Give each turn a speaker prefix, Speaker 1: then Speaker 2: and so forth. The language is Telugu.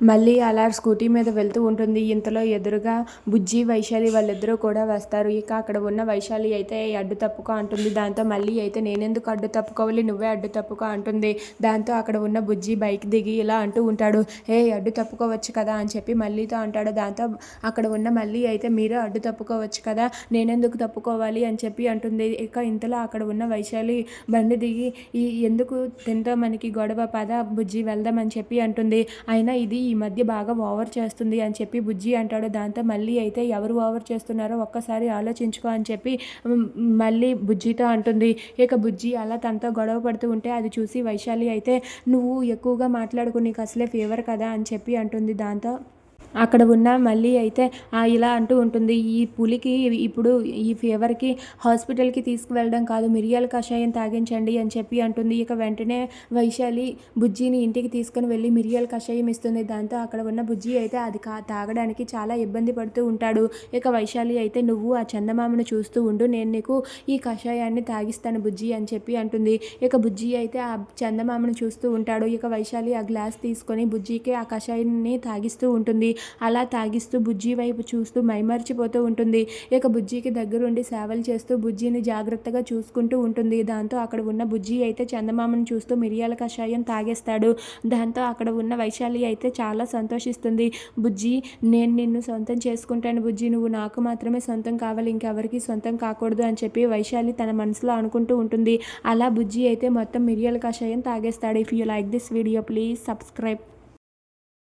Speaker 1: మళ్ళీ అలా స్కూటీ మీద వెళ్తూ ఉంటుంది. ఇంతలో ఎదురుగా బుజ్జి వైశాలి వాళ్ళిద్దరూ కూడా వస్తారు. ఇక అక్కడ ఉన్న వైశాలి అయితే అడ్డు తప్పుకో అంటుంది. దాంతో మళ్ళీ అయితే నేనెందుకు అడ్డు తప్పుకోవాలి? నువ్వే అడ్డు తప్పుకో అంటుంది. దాంతో అక్కడ ఉన్న బుజ్జి బైక్ దిగి ఇలా అంటూ ఉంటాడు. ఏ అడ్డు తప్పుకోవచ్చు కదా అని చెప్పి మళ్ళీతో అంటాడు. దాంతో అక్కడ ఉన్న మళ్ళీ అయితే మీరు అడ్డు తప్పుకోవచ్చు కదా నేనెందుకు తప్పుకోవాలి అని చెప్పి అంటుంది. ఇక ఇంతలో అక్కడ ఉన్న వైశాలి బండి దిగి ఈ ఎందుకు? తింటో మనకి గొడవ పద బుజ్జి వెళ్దామని చెప్పి అంటుంది. అయినా ఇది ఈ మధ్య బాగా ఓవర్ చేస్తుంది అని చెప్పి బుజ్జి అంటాడు. దాంతో మళ్ళీ అయితే ఎవరు ఓవర్ చేస్తున్నారో ఒక్కసారి ఆలోచించుకో అని చెప్పి మళ్ళీ బుజ్జితో అంటుంది. ఇక బుజ్జి అలా తనతో గొడవ పడుతూ ఉంటే అది చూసి వైశాలి అయితే నువ్వు ఎక్కువగా మాట్లాడుకు నీకు అసలే ఫీవర్ కదా అని చెప్పి అంటుంది దాంతో. అక్కడ ఉన్న మళ్ళీ అయితే ఇలా అంటూ ఉంటుంది. ఈ పులికి ఇప్పుడు ఈ ఫీవర్కి హాస్పిటల్కి తీసుకువెళ్ళడం కాదు. మిరియాల కషాయం తాగించండి అని చెప్పి అంటుంది. ఇక వెంటనే వైశాలి బుజ్జిని ఇంటికి తీసుకుని వెళ్ళి మిరియాల కషాయం ఇస్తుంది. దాంతో అక్కడ ఉన్న బుజ్జి అయితే అది కా తాగడానికి చాలా ఇబ్బంది పడుతూ ఉంటాడు. ఇక వైశాలి అయితే నువ్వు ఆ చందమామను చూస్తూ ఉండు. నేను నీకు ఈ కషాయాన్ని తాగిస్తాను బుజ్జి అని చెప్పి అంటుంది. ఇక బుజ్జి అయితే ఆ చందమామను చూస్తూ ఉంటాడు. ఇక వైశాలి ఆ గ్లాస్ తీసుకొని బుజ్జికి ఆ కషాయాన్ని తాగిస్తూ ఉంటుంది. అలా తాగిస్తూ బుజ్జి వైపు చూస్తూ మైమర్చిపోతూ ఉంటుంది. ఇక బుజ్జికి దగ్గరుండి సేవలు చేస్తూ బుజ్జిని జాగ్రత్తగా చూసుకుంటూ ఉంటుంది. దాంతో అక్కడ ఉన్న బుజ్జి అయితే చందమామను చూస్తూ మిరియాల కషాయం తాగేస్తాడు. దాంతో అక్కడ ఉన్న వైశాలి అయితే చాలా సంతోషిస్తుంది. బుజ్జి నేను నిన్ను సొంతం చేసుకుంటాను బుజ్జి. నువ్వు నాకు మాత్రమే సొంతం కావాలి. ఇంకెవరికి సొంతం కాకూడదు అని చెప్పి వైశాలి తన మనసులో అనుకుంటూ ఉంటుంది. అలా బుజ్జి అయితే మొత్తం మిరియాల కషాయం తాగేస్తాడు. If you like this video please subscribe